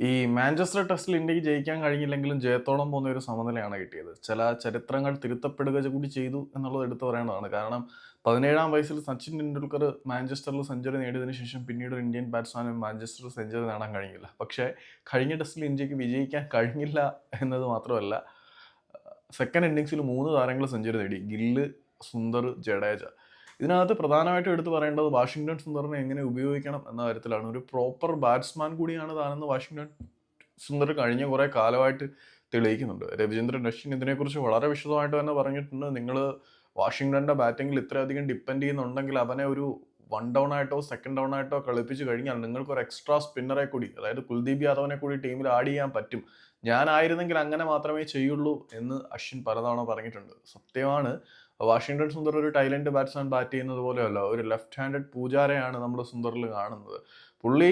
ഈ മാഞ്ചസ്റ്റർ ടെസ്റ്റിൽ ഇന്ത്യയ്ക്ക് ജയിക്കാൻ കഴിഞ്ഞില്ലെങ്കിലും ജയത്തോളം പോകുന്ന ഒരു സമനിലയാണ് കിട്ടിയത്. ചില ചരിത്രങ്ങൾ തിരുത്തപ്പെടുക കൂടി ചെയ്തു എന്നുള്ളത് എടുത്തു പറയേണ്ടതാണ്. കാരണം പതിനേഴാം വയസ്സിൽ സച്ചിൻ ടെണ്ടുൽക്കർ മാഞ്ചസ്റ്ററിൽ സെഞ്ചുറി നേടിയതിനു ശേഷം പിന്നീട് ഒരു ഇന്ത്യൻ ബാറ്റ്സ്മാനും മാഞ്ചസ്റ്റർ സെഞ്ചുറി നേടാൻ കഴിഞ്ഞില്ല. പക്ഷേ കഴിഞ്ഞ ടെസ്റ്റിൽ ഇന്ത്യയ്ക്ക് വിജയിക്കാൻ കഴിഞ്ഞില്ല എന്നത് മാത്രമല്ല സെക്കൻഡ് ഇന്നിങ്സിൽ മൂന്ന് താരങ്ങൾ സെഞ്ചുറി നേടി. ഗില്ല് സുന്ദർ ജഡേജ. ഇതിനകത്ത് പ്രധാനമായിട്ടും എടുത്തു പറയേണ്ടത് വാഷിങ്ടൺ സുന്ദറിനെ എങ്ങനെ ഉപയോഗിക്കണം എന്ന കാര്യത്തിലാണ്. ഒരു പ്രോപ്പർ ബാറ്റ്സ്മാൻ കൂടിയാണ് താനെന്ന് വാഷിങ്ടൺ സുന്ദർ കഴിഞ്ഞ കുറേ കാലമായിട്ട് തെളിയിക്കുന്നുണ്ട്. രവിചന്ദ്രൻ അശ്വിൻ ഇതിനെക്കുറിച്ച് വളരെ വിശദമായിട്ട് തന്നെ പറഞ്ഞിട്ടുണ്ട്. നിങ്ങൾ വാഷിങ്ടണിന്റെ ബാറ്റിങ്ങിൽ ഇത്രയധികം ഡിപ്പെൻഡ് ചെയ്യുന്നുണ്ടെങ്കിൽ അവനെ ഒരു വൺ ഡൗൺ ആയിട്ടോ സെക്കൻഡ് ഡൗൺ ആയിട്ടോ കളിപ്പിച്ച് കഴിഞ്ഞാൽ നിങ്ങൾക്ക് ഒരു എക്സ്ട്രാ സ്പിന്നറെ കൂടി അതായത് കുൽദീപ് യാദവിനെ കൂടി ടീമിൽ ആഡ് ചെയ്യാൻ പറ്റും. ഞാനായിരുന്നെങ്കിൽ അങ്ങനെ മാത്രമേ ചെയ്യുള്ളൂ എന്ന് അശ്വിൻ പലതവണ പറഞ്ഞിട്ടുണ്ട്. സത്യമാണ് വാഷിങ്ടൺ സുന്ദർ ഒരു ടൈലൻഡ് ബാറ്റ്സ്മാൻ ബാറ്റ് ചെയ്യുന്നത് പോലെയല്ല ഒരു ലെഫ്റ്റ് ഹാൻഡഡ് പൂജാരയാണ് നമ്മൾ സുന്ദറിൽ കാണുന്നത്. പുള്ളി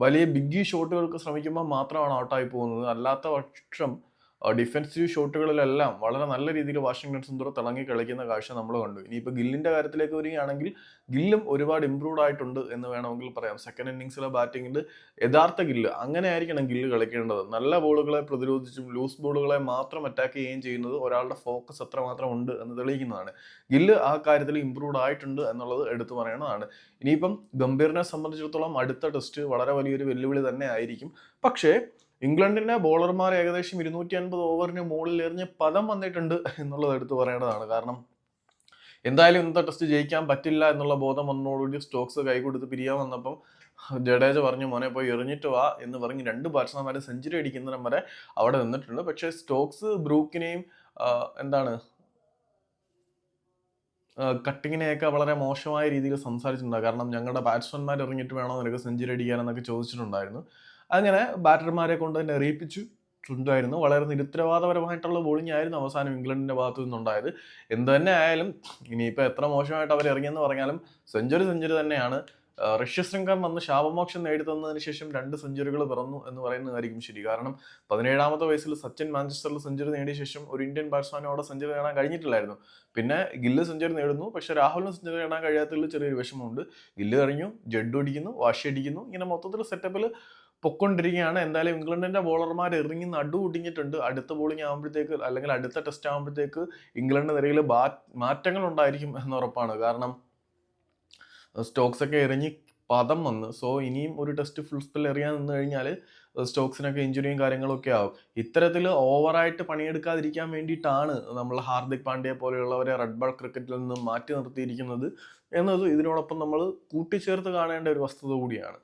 വലിയ ബിഗ്ഗി ഷോട്ടുകൾക്ക് ശ്രമിക്കുമ്പോൾ മാത്രമാണ് ഔട്ടായി പോകുന്നത്. അല്ലാത്ത പക്ഷം ഡിഫൻസീവ് ഷോട്ടുകളിലെല്ലാം വളരെ നല്ല രീതിയിൽ വാഷിംഗ്ടൺ സുന്ദർ തിളങ്ങി കളിക്കുന്ന കാഴ്ച നമ്മൾ കണ്ടു. ഇനിയിപ്പോൾ ഗില്ലിന്റെ കാര്യത്തിലേക്ക് വരികയാണെങ്കിൽ ഗില്ലും ഒരുപാട് ഇമ്പ്രൂവ്ഡ് ആയിട്ടുണ്ട് എന്ന് വേണമെങ്കിൽ പറയാം. സെക്കൻഡ് ഇന്നിങ്സിലെ ബാറ്റിംഗിൽ യഥാർത്ഥ ഗില്ല് അങ്ങനെ ആയിരിക്കണം ഗില്ല് കളിക്കേണ്ടത്. നല്ല ബോളുകളെ പ്രതിരോധിച്ചും ലൂസ് ബോളുകളെ മാത്രം അറ്റാക്ക് ചെയ്യുകയും ചെയ്യുന്നത് ഒരാളുടെ ഫോക്കസ് എത്രമാത്രം ഉണ്ട് എന്ന് തെളിയിക്കുന്നതാണ്. ഗില്ല് ആ കാര്യത്തിൽ ഇമ്പ്രൂവ്ഡ് ആയിട്ടുണ്ട് എന്നുള്ളത് എടുത്തു പറയേണ്ടതാണ്. ഇനിയിപ്പം ഗംഭീറിനെ സംബന്ധിച്ചിടത്തോളം അടുത്ത ടെസ്റ്റ് വളരെ വലിയൊരു വെല്ലുവിളി തന്നെ ആയിരിക്കും. പക്ഷേ ഇംഗ്ലണ്ടിന്റെ ബോളർമാർ ഏകദേശം ഇരുന്നൂറ്റി അൻപത് ഓവറിന് മുകളിൽ എറിഞ്ഞ് പദം വന്നിട്ടുണ്ട് എന്നുള്ളത് എടുത്തു പറയേണ്ടതാണ്. കാരണം എന്തായാലും ഇന്നത്തെ ടെസ്റ്റ് ജയിക്കാൻ പറ്റില്ല എന്നുള്ള ബോധം വന്നതോടുകൂടി സ്റ്റോക്സ് കൈകൊടുത്ത് പിരിയാൻ വന്നപ്പം ജഡേജ പറഞ്ഞു മോനെ പോയി എറിഞ്ഞിട്ട് വാ എന്ന് പറഞ്ഞ് രണ്ട് ബാറ്റ്സ്മാൻമാരെ സെഞ്ചുറി അടിക്കുന്നതിനും വരെ അവിടെ നിന്നിട്ടുണ്ട്. പക്ഷേ സ്റ്റോക്സ് ബ്രൂക്കിനെയും എന്താണ് കട്ടിങ്ങിനെയൊക്കെ വളരെ മോശമായ രീതിയിൽ സംസാരിച്ചിട്ടുണ്ട്. കാരണം ഞങ്ങളുടെ ബാറ്റ്സ്മാൻമാർ ഇറങ്ങിയിട്ട് വേണോ നിനക്ക് സെഞ്ചുറി അടിക്കാനെന്നൊക്കെ ചോദിച്ചിട്ടുണ്ടായിരുന്നു. അങ്ങനെ ബാറ്റർമാരെ കൊണ്ട് തന്നെ അറിയിപ്പിച്ചു ഉണ്ടായിരുന്നു വളരെ നിരുത്തരവാദപരമായിട്ടുള്ള ബോളിംഗ് ആയിരുന്നു അവസാനം ഇംഗ്ലണ്ടിന്റെ ഭാഗത്തു നിന്നുണ്ടായത്. എന്ത് തന്നെ ആയാലും ഇനിയിപ്പോൾ എത്ര മോശമായിട്ട് അവർ ഇറങ്ങിയെന്ന് പറഞ്ഞാലും സെഞ്ചുറി സെഞ്ചുറി തന്നെയാണ്. ഋഷ്യശൃംഗം വന്ന് ശാപമോക്ഷം നേടിത്തന്നതിന് ശേഷം രണ്ട് സെഞ്ചുറികൾ പിറന്നു എന്ന് പറയുന്നതായിരിക്കും ശരി. കാരണം പതിനേഴാമത്തെ വയസ്സിൽ സച്ചിൻ മാഞ്ചസ്റ്ററിൽ സെഞ്ചുറി നേടിയ ശേഷം ഒരു ഇന്ത്യൻ ബാറ്റ്സ്മാനും അവിടെ സെഞ്ചുറി നേടാൻ കഴിഞ്ഞിട്ടില്ലായിരുന്നു. പിന്നെ ഗില്ല് സെഞ്ചുറി നേടുന്നു. പക്ഷെ രാഹുലിന് സെഞ്ചുറി നേടാൻ കഴിയാത്തതിൽ ചെറിയൊരു വിഷമമുണ്ട്. ഗില്ല് കഴിഞ്ഞു ജഡ് അടിക്കുന്നു വാഷി അടിക്കുന്നു. ഇങ്ങനെ മൊത്തത്തിൽ സെറ്റപ്പിൽ പൊക്കൊണ്ടിരിക്കുകയാണ്. എന്തായാലും ഇംഗ്ലണ്ടിന്റെ ബോളർമാർ ഇറങ്ങി നടു ഒടിഞ്ഞിട്ടുണ്ട് അടുത്ത ബോളിംഗ് ആകുമ്പോഴത്തേക്ക് അല്ലെങ്കിൽ അടുത്ത ടെസ്റ്റ് ആകുമ്പോഴത്തേക്ക് ഇംഗ്ലണ്ട് നിരയിൽ മാറ്റങ്ങൾ ഉണ്ടായിരിക്കും എന്ന് ഉറപ്പാണ്. കാരണം സ്റ്റോക്സ് ഒക്കെ എറിഞ്ഞ് പദം വന്ന്. സോ ഇനിയും ഒരു ടെസ്റ്റ് ഫുൾ സ്പെൽ എറിയാൻ നിന്ന് കഴിഞ്ഞാൽ സ്റ്റോക്സിനൊക്കെ ഇഞ്ചുറിയും കാര്യങ്ങളൊക്കെ ആവും. ഇത്തരത്തിൽ ഓവറായിട്ട് പണിയെടുക്കാതിരിക്കാൻ വേണ്ടിയിട്ടാണ് നമ്മൾ ഹാർദിക് പാണ്ഡ്യ പോലെയുള്ളവരെ റെഡ് ബോൾ ക്രിക്കറ്റിൽ നിന്ന് മാറ്റി നിർത്തിയിരിക്കുന്നത്. എന്നത് ഇതിനോടൊപ്പം നമ്മൾ കൂട്ടിച്ചേർത്ത് കാണേണ്ട ഒരു വസ്തുത കൂടിയാണ്.